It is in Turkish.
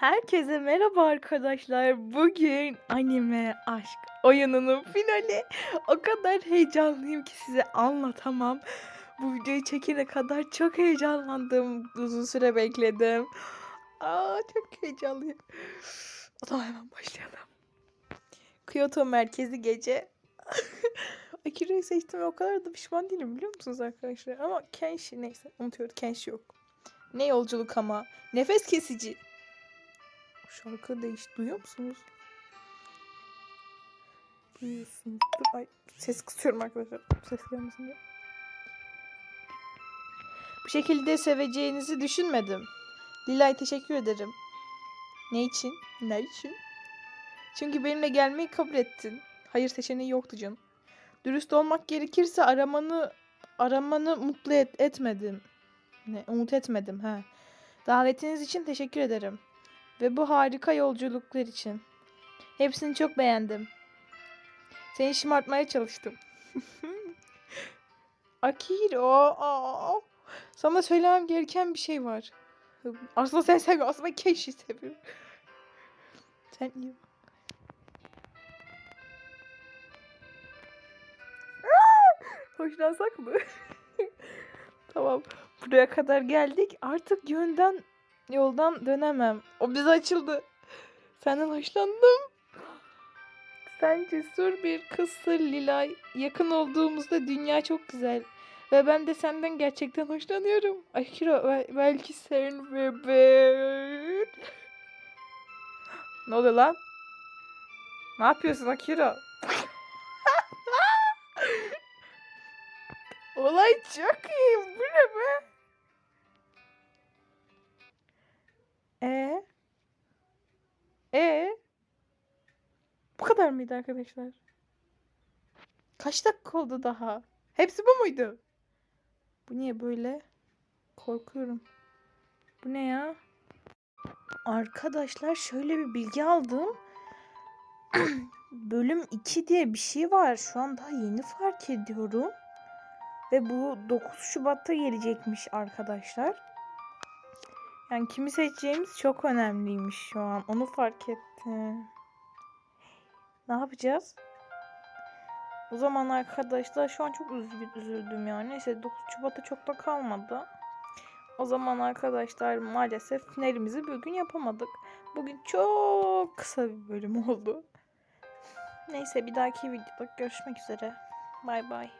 Herkese merhaba arkadaşlar. Bugün anime aşk oyununun finali. O kadar heyecanlıyım ki size anlatamam. Bu videoyu çekene kadar çok heyecanlandım. Uzun süre bekledim. Aa çok heyecanlıyım. O zaman hemen başlayalım. Kyoto merkezi gece. Akira'yı seçtim o kadar da pişman değilim biliyor musunuz arkadaşlar? Ama Kenshi neyse unutuyoruz Kenshi yok. Ne yolculuk ama. Nefes kesici. Şarkı değiş. Duyuyor musunuz? Duyuyorsunuz. Ay ses kısıyorum arkadaşlar. Ses gelmesin diye. Bu şekilde seveceğinizi düşünmedim. Lilay teşekkür ederim. Ne için? Ne için? Çünkü benimle gelmeyi kabul ettin. Hayır seçeneği yoktu canım. Dürüst olmak gerekirse aramanı aramanı mutlu et, etmedim. Ne, umut etmedim ha. Davetiniz için teşekkür ederim. Ve bu harika yolculuklar için. Hepsini çok beğendim. Seni şımartmaya çalıştım. Akiro. Sana söylemem gereken bir şey var. Aslında sen sevmiyorsun. Aslında Keş'i seviyorum. Sen iyi! Hoşlansak mı? tamam. Buraya kadar geldik. Artık yönden yoldan dönemem. O bize açıldı. Senden hoşlandım. Sen cesur bir kızsın Lilay. Yakın olduğumuzda dünya çok güzel. Ve ben de senden gerçekten hoşlanıyorum. Akira bel- belki sen ve ne oluyor lan? Ne yapıyorsun Akira? Olay çok iyi. Bu ne be? Kadar mıydı arkadaşlar? Kaç dakika oldu daha? Hepsi bu muydu? Bu niye böyle? Korkuyorum. Bu ne ya? Arkadaşlar şöyle bir bilgi aldım. Bölüm 2 diye bir şey var. Şu an daha yeni fark ediyorum. Ve bu 9 Şubat'ta gelecekmiş arkadaşlar. Yani kimi seçeceğimiz çok önemliymiş şu an. Onu fark ettim. Ne yapacağız? O zaman arkadaşlar şu an çok üzü- üzüldüm yani. Neyse 9 Şubat'a çok da kalmadı. O zaman arkadaşlar maalesef finalimizi bugün yapamadık. Bugün çok kısa bir bölüm oldu. Neyse bir dahaki videoda görüşmek üzere. Bay bay.